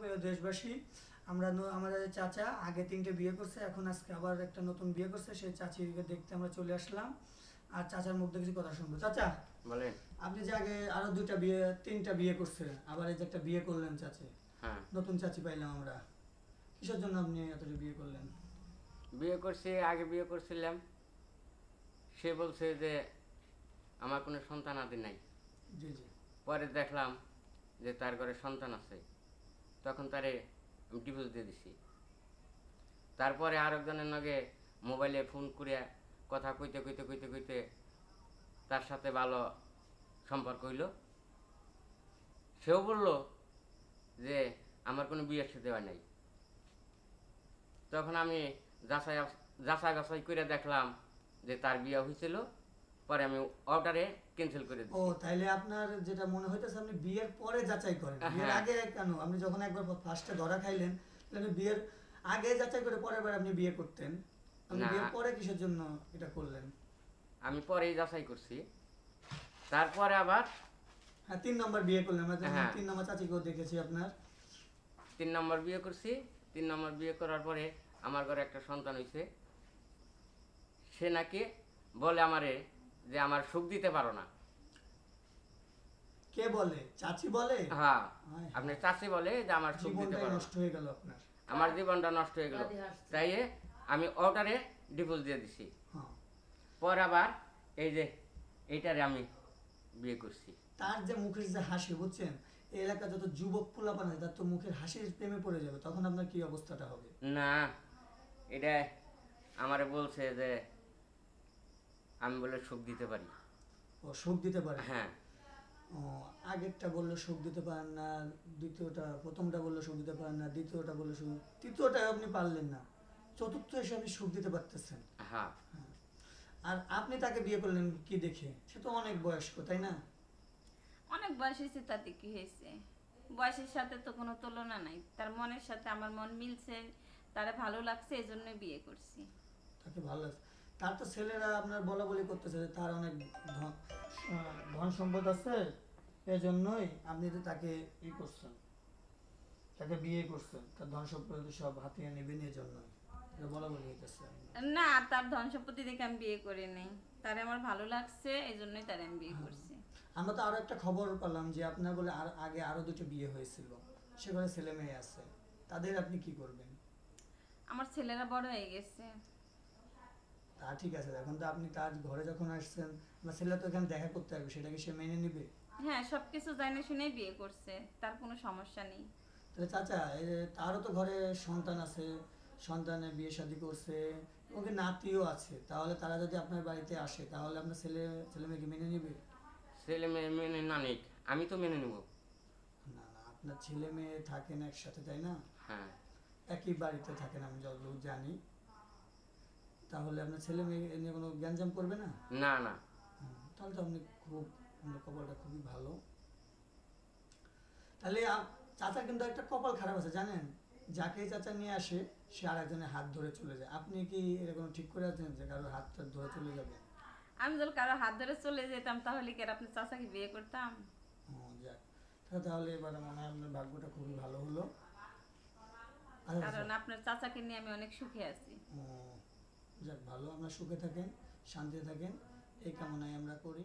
প্রিয় দেশবাসী আমরা আমাদের চাচা আগে তিনটে বিয়ে করছে এখন আজকে আবার একটা নতুন বিয়ে করছে সেই চাচিকে দেখতে আমরা চলে আসলাম। আর চাচার মুখ কিছু কথা শুনব। চাচা বলেন। আপনি যে আগে আরও দুইটা বিয়ে তিনটা বিয়ে করছে আবার এই যে একটা বিয়ে করলেন চাচি হ্যাঁ। নতুন চাচি পাইলাম আমরা। কিসের জন্য আপনি এতটা বিয়ে করলেন? বিয়ে করছি আগে বিয়ে করছিলাম। সে বলছে যে আমার কোনো সন্তান আদি নাই। জি জি। পরে দেখলাম যে তার ঘরে সন্তান আছে। তখন তারে আমি ডিভোর্স দিয়ে দিছি। তারপরে আরেকজনের নগে মোবাইলে ফোন করে কথা কইতে কইতে কইতে কইতে তার সাথে ভালো সম্পর্ক হইল। সেও বলল যে, আমার কোনো বিয়ের সাথে হয় নাই। তখন আমি যাচাই যাচাই বাছাই করে দেখলাম যে তার বিয়ে হয়েছিল পরে আমি অর্ডারে ক্যান্সেল করে দিই। ও তাইলে আপনার যেটা মনে হইতেছে আপনি বিয়ের পরে যাচাই করেন। বিয়ের হ্যাঁ। আগে কেন? আপনি যখন একবার ফার্স্টে ধরা খাইলেন তাহলে বিয়ের আগে যাচাই করে পরের বার আপনি বিয়ে করতেন। আপনি বিয়ের পরে কিসের জন্য এটা করলেন? আমি পরেই যাচাই করছি। তারপরে আবার হ্যাঁ তিন নম্বর বিয়ে করলেন। আমরা হ্যাঁ। তিন নম্বর চাচিকেও দেখেছি আপনার। তিন নম্বর বিয়ে করছি। তিন নম্বর বিয়ে করার পরে আমার ঘরে একটা সন্তান হয়েছে সে নাকি বলে আমারে যে আমার সুখ দিতে পারো না। কে বলে? চাচি বলে? হ্যাঁ। আপনার চাষি বলে যে আমার সুখ দিতে পারো নষ্ট হয়ে গেল আপনার। আমার জীবনটা নষ্ট হয়ে গেল। তাই আমি অর্ডারে ডিভোর্স দিয়ে দিছি। হ্যাঁ। পর আবার এই যে এইটারে আমি বিয়ে করছি। তার যে মুখের যে হাসি বুঝছেন? এই এলাকা যত যুবক পোলাপান আছে তার তো মুখের হাসির প্রেমে পড়ে যাবে। তখন আপনার কি অবস্থাটা হবে? না এটা আমারে বলছে যে আমি বলে সুখ দিতে পারি ও সুখ দিতে পারে? হ্যাঁ। ও আগেরটা বলল সুখ দিতে পারেন না দ্বিতীয়টা প্রথমটা বলল সুখ দিতে পারেন না দ্বিতীয়টা বলল সুখ তৃতীয়টা আপনি পারলেন না। চতুর্থ এসে আপনি সুখ দিতে পারতেছেন। হ্যাঁ। আর আপনি তাকে বিয়ে করলেন কি দেখে? সে তো অনেক বয়স্ক তাই না? অনেক বয়স হয়েছে তাতে কি হয়েছে। বয়সের সাথে তো কোনো তুলনা নাই। তার মনের সাথে আমার মন মিলছে তারা ভালো লাগছে এই জন্য বিয়ে করছি। তাকে ভালো লাগছে। তার তো ছেলেরা আপনার বলা বলি করতেছে যে তার অনেক ধন সম্পদ আছে এজন্যই আপনি তো তাকে ই করছেন তাকে বিয়ে করছেন তার ধন সম্পদ সব হাতিয়ে নেবেন এই জন্যই বলা বলি হইতেছে। না তার ধন সম্পত্তি দেখে আমি বিয়ে করি নাই। তার আমার ভালো লাগছে এই জন্যই তার আমি বিয়ে করছি। আমরা তো আরও একটা খবর পেলাম যে আপনার বলে আর আগে আরও দুটো বিয়ে হয়েছিল সেখানে ছেলে মেয়ে আছে তাদের আপনি কি করবেন? আমার ছেলেরা বড় হয়ে গেছে। তা ঠিক আছে এখন তো আপনি তার ঘরে যখন আসছেন বা ছেলে তো এখানে দেখা করতে আসবে সেটা কি সে মেনে নেবে? হ্যাঁ সব কিছু জানে শুনেই বিয়ে করছে তার কোনো সমস্যা নেই। তাহলে চাচা তারও তো ঘরে সন্তান আছে সন্তানের বিয়ে শাদী করছে ওকে নাতিও আছে তাহলে তারা যদি আপনার বাড়িতে আসে তাহলে আপনার ছেলে ছেলে মেয়েকে মেনে নেবে? ছেলে মেয়ে মেনে না নিক আমি তো মেনে নেব। না না আপনার ছেলে মেয়ে থাকেন একসাথে তাই না? হ্যাঁ। একই বাড়িতে থাকেন আমি যতদূর জানি। তাহলে আপনার ছেলে মেয়ে নিয়ে কোনো জ্ঞানজাম করবে না? না না। তাহলে তো আপনি খুব আপনার কপালটা খুবই ভালো। তাহলে চাচার কিন্তু একটা কপাল খারাপ আছে জানেন? যাকে চাচা নিয়ে আসে সে আর একজনের হাত ধরে চলে যায়। আপনি কি এরকম ঠিক করে আছেন যে কারোর হাত ধরে চলে যাবে? আমি যদি কারও হাত ধরে চলে যেতাম তাহলে কি আর আপনার চাচাকে বিয়ে করতাম? ও যাক। তাহলে এবারে মনে হয় আপনার ভাগ্যটা খুবই ভালো হলো। কারণ আপনার চাচাকে নিয়ে আমি অনেক সুখে আছি। ও, যাক ভালো আমরা সুখে থাকেন শান্তিতে থাকেন এই কামনায় আমরা করি।